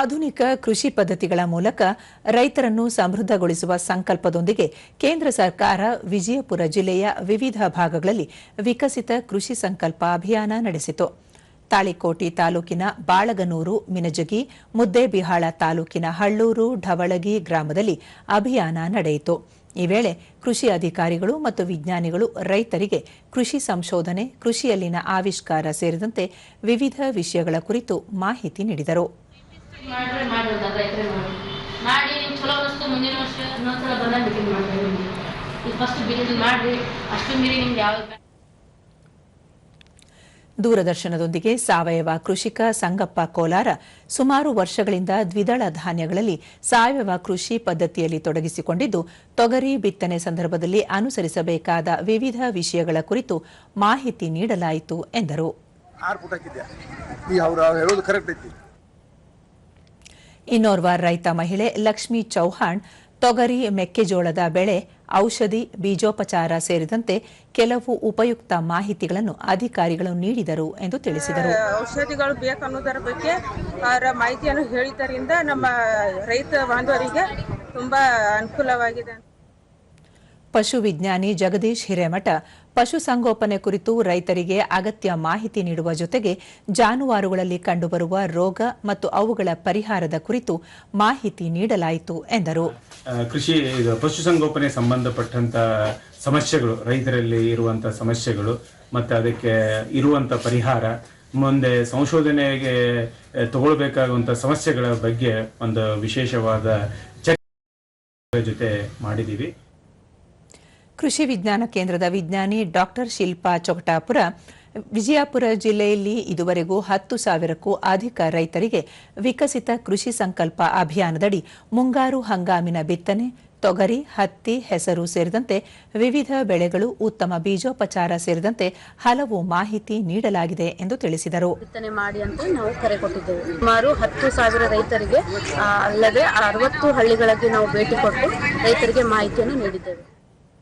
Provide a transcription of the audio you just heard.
ಆಧುನಿಕ ಕೃಷಿ ಪದ್ಧತಿಗಳ ಮೂಲಕ ರೈತರನ್ನು ಸಮೃದ್ಧಗೊಳಿಸುವ ಸಂಕಲ್ಪದೊಂದಿಗೆ ಕೇಂದ್ರ ಸರ್ಕಾರ ವಿಜಯಪುರ ಜಿಲ್ಲೆಯ ವಿವಿಧ ಭಾಗಗಳಲ್ಲಿ ವಿಕಸಿತ ಕೃಷಿ ಸಂಕಲ್ಪ ಅಭಿಯಾನ ನಡೆಸಿತು. ತಾಳಿಕೋಟಿ ತಾಲೂಕಿನ ಬಾಳಗನೂರು, ಮಿನಜಗಿ, ಮುದ್ದೇಬಿಹಾಳ ತಾಲೂಕಿನ ಹಳ್ಳೂರು, ಢವಳಗಿ ಗ್ರಾಮದಲ್ಲಿ ಅಭಿಯಾನ ನಡೆಯಿತು. ಈ ವೇಳೆ ಕೃಷಿ ಅಧಿಕಾರಿಗಳು ಮತ್ತು ವಿಜ್ಞಾನಿಗಳು ರೈತರಿಗೆ ಕೃಷಿ ಸಂಶೋಧನೆ, ಕೃಷಿಯಲ್ಲಿನ ಆವಿಷ್ಕಾರ ಸೇರಿದಂತೆ ವಿವಿಧ ವಿಷಯಗಳ ಕುರಿತು ಮಾಹಿತಿ ನೀಡಿದರು. ಮಾಡ್ರೆ ಒಂದು ರೈತರೇ ಎಕರೆ ಮಾಡಿ. ನೀವು ಚಲೋ ಅನಿಸ್ತು ಮುಂದಿನ ವರ್ಷ ಇನ್ನೊಂದ್ಸಲ ಬಂದಾಗ ಮೀಟಿಂಗ್ ಮಾಡ್ತಾರೆ ನಿಮಗೆ ಈಗ ಫಸ್ಟ್ ಬಿಲ್ ಮಾಡಿರಿ ಅಷ್ಟು ಮೀರಿ ನಿಮ್ಗೆ ಯಾವ ದೂರದರ್ಶನದೊಂದಿಗೆ ಸಾವಯವ ಕೃಷಿಕ ಸಂಗಪ್ಪ ಕೋಲಾರ ಸುಮಾರು ವರ್ಷಗಳಿಂದ ದ್ವಿದಳ ಧಾನ್ಯಗಳಲ್ಲಿ ಸಾವಯವ ಕೃಷಿ ಪದ್ಧತಿಯಲ್ಲಿ ತೊಡಗಿಸಿಕೊಂಡಿದ್ದು ತೊಗರಿ ಬಿತ್ತನೆ ಸಂದರ್ಭದಲ್ಲಿ ಅನುಸರಿಸಬೇಕಾದ ವಿವಿಧ ವಿಷಯಗಳ ಕುರಿತು ಮಾಹಿತಿ ನೀಡಲಾಯಿತು ಎಂದರು. ಇನ್ನೋರ್ವ ರೈತ ಮಹಿಳೆ ಲಕ್ಷ್ಮಿ ಚೌಹಾಣ್ ತೊಗರಿ ಮೆಕ್ಕೆಜೋಳದ ಬೆಳೆ, ಔಷಧಿ, ಬೀಜೋಪಚಾರ ಸೇರಿದಂತೆ ಕೆಲವು ಉಪಯುಕ್ತ ಮಾಹಿತಿಗಳನ್ನು ಅಧಿಕಾರಿಗಳು ನೀಡಿದರು ಎಂದು ತಿಳಿಸಿದರು. ಔಷಧಿಗಳು ಬೇಕನ್ನೋದರ ಬಗ್ಗೆ ಅವರ ಮಾಹಿತಿಯನ್ನು ಹೇಳಿದ್ದರಿಂದ ನಮ್ಮ ರೈತ ಬಾಂಧವರಿಗೆ ತುಂಬಾ ಅನುಕೂಲವಾಗಿದೆ ಪಶು ವಿಜ್ಞಾನಿ ಜಗದೀಶ್ ಹಿರೇಮಠ ಪಶುಸಂಗೋಪನೆ ಕುರಿತು ರೈತರಿಗೆ ಅಗತ್ಯ ಮಾಹಿತಿ ನೀಡುವ ಜೊತೆಗೆ ಜಾನುವಾರುಗಳಲ್ಲಿ ಕಂಡುಬರುವ ರೋಗ ಮತ್ತು ಅವುಗಳ ಪರಿಹಾರದ ಕುರಿತು ಮಾಹಿತಿ ನೀಡಲಾಯಿತು ಎಂದರು. ಕೃಷಿ ಪಶುಸಂಗೋಪನೆ ಸಂಬಂಧಪಟ್ಟಂತ ಸಮಸ್ಯೆಗಳು, ರೈತರಲ್ಲಿ ಇರುವಂತಹ ಸಮಸ್ಯೆಗಳು ಮತ್ತೆ ಅದಕ್ಕೆ ಇರುವಂತ ಪರಿಹಾರ, ಮುಂದೆ ಸಂಶೋಧನೆಗೆ ತಗೊಳ್ಬೇಕಾಗುವಂತಹ ತಗೊಳ್ಬೇಕಾಗುವಂತ ಸಮಸ್ಯೆಗಳ ಬಗ್ಗೆ ಒಂದು ವಿಶೇಷವಾದ ಚರ್ಚೆ ಜೊತೆ ಮಾಡಿದೀವಿ ಕೃಷಿ ವಿಜ್ಞಾನ ಕೇಂದ್ರದ ವಿಜ್ಞಾನಿ ಡಾಕ್ಟರ್ ಶಿಲ್ಪಾ ಚೊಕಟಾಪುರ ವಿಜಯಪುರ ಜಿಲ್ಲೆಯಲ್ಲಿ ಇದುವರೆಗೂ ಹತ್ತು ಸಾವಿರಕ್ಕೂ ಅಧಿಕ ರೈತರಿಗೆ ವಿಕಸಿತ ಕೃಷಿ ಸಂಕಲ್ಪ ಅಭಿಯಾನದಡಿ ಮುಂಗಾರು ಹಂಗಾಮಿನ ಬಿತ್ತನೆ, ತೊಗರಿ, ಹತ್ತಿ, ಹೆಸರು ಸೇರಿದಂತೆ ವಿವಿಧ ಬೆಳೆಗಳು ಉತ್ತಮ ಬೀಜೋಪಚಾರ ಸೇರಿದಂತೆ ಹಲವು ಮಾಹಿತಿ ನೀಡಲಾಗಿದೆ ಎಂದು ತಿಳಿಸಿದರು. ಬಿತ್ತನೆ ಮಾಡಿ ಅಂತ ನಾವು ಕರೆ ಕೊಟ್ಟಿದ್ದೇವೆ. ಸುಮಾರು ಹತ್ತು ಸಾವಿರ ರೈತರಿಗೆ ಅಲ್ಲದೆ ಅರವತ್ತು ಹಳ್ಳಿಗಳಿಗೆ ನಾವು ಭೇಟಿ ಕೊಟ್ಟು ರೈತರಿಗೆ ಮಾಹಿತಿಯನ್ನು ನೀಡಿದ್ದೇವೆ.